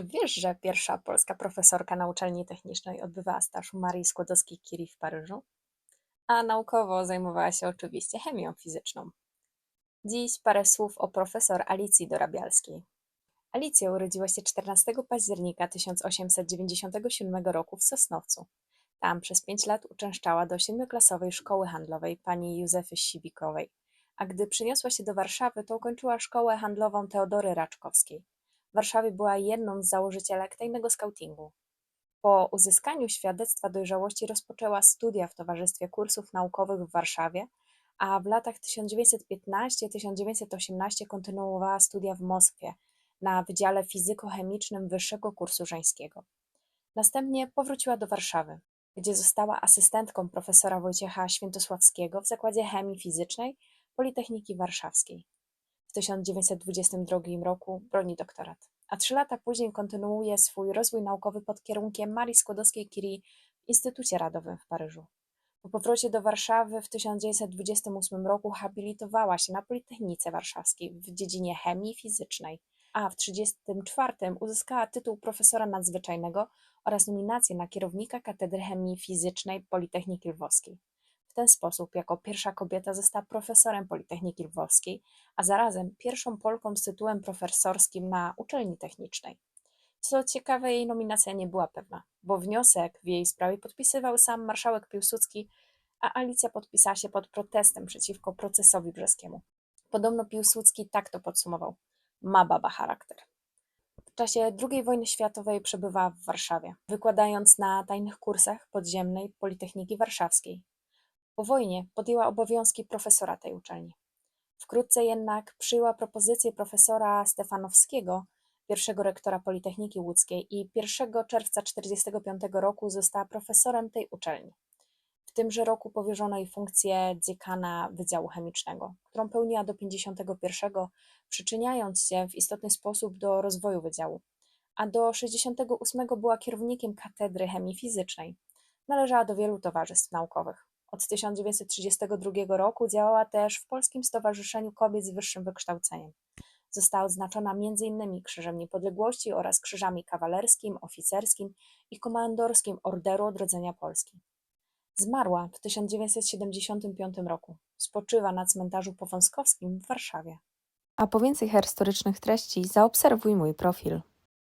Czy wiesz, że pierwsza polska profesorka na uczelni technicznej odbywała staż u Marii Skłodowskiej-Curie w Paryżu? A naukowo zajmowała się oczywiście chemią fizyczną. Dziś parę słów o profesor Alicji Dorabialskiej. Alicja urodziła się 14 października 1897 roku w Sosnowcu. Tam przez pięć lat uczęszczała do siedmioklasowej szkoły handlowej pani Józefy Sibikowej, a gdy przyniosła się do Warszawy, to ukończyła szkołę handlową Teodory Raczkowskiej. W Warszawie była jedną z założycielek tajnego skautingu. Po uzyskaniu świadectwa dojrzałości rozpoczęła studia w Towarzystwie Kursów Naukowych w Warszawie, a w latach 1915-1918 kontynuowała studia w Moskwie na Wydziale Fizyko-Chemicznym Wyższego Kursu Żeńskiego. Następnie powróciła do Warszawy, gdzie została asystentką profesora Wojciecha Świętosławskiego w Zakładzie Chemii Fizycznej Politechniki Warszawskiej. W 1922 roku broni doktorat, a trzy lata później kontynuuje swój rozwój naukowy pod kierunkiem Marii Skłodowskiej-Curie w Instytucie Radowym w Paryżu. Po powrocie do Warszawy w 1928 roku habilitowała się na Politechnice Warszawskiej w dziedzinie chemii fizycznej, a w 1934 uzyskała tytuł profesora nadzwyczajnego oraz nominację na kierownika Katedry Chemii Fizycznej Politechniki Lwowskiej. W ten sposób, jako pierwsza kobieta, została profesorem Politechniki Lwowskiej, a zarazem pierwszą Polką z tytułem profesorskim na uczelni technicznej. Co ciekawe, jej nominacja nie była pewna, bo wniosek w jej sprawie podpisywał sam marszałek Piłsudski, a Alicja podpisała się pod protestem przeciwko procesowi brzeskiemu. Podobno Piłsudski tak to podsumował. Ma baba charakter. W czasie II wojny światowej przebywała w Warszawie, wykładając na tajnych kursach podziemnej Politechniki Warszawskiej. Po wojnie podjęła obowiązki profesora tej uczelni. Wkrótce jednak przyjęła propozycję profesora Stefanowskiego, pierwszego rektora Politechniki Łódzkiej i 1 czerwca 1945 roku została profesorem tej uczelni. W tymże roku powierzono jej funkcję dziekana Wydziału Chemicznego, którą pełniła do 51, przyczyniając się w istotny sposób do rozwoju wydziału, a do 68 była kierownikiem Katedry Chemii Fizycznej. Należała do wielu towarzystw naukowych. Od 1932 roku działała też w Polskim Stowarzyszeniu Kobiet z Wyższym Wykształceniem. Została odznaczona m.in. Krzyżem Niepodległości oraz krzyżami kawalerskim, oficerskim i komandorskim Orderu Odrodzenia Polski. Zmarła w 1975 roku. Spoczywa na cmentarzu powązkowskim w Warszawie. A po więcej historycznych treści zaobserwuj mój profil.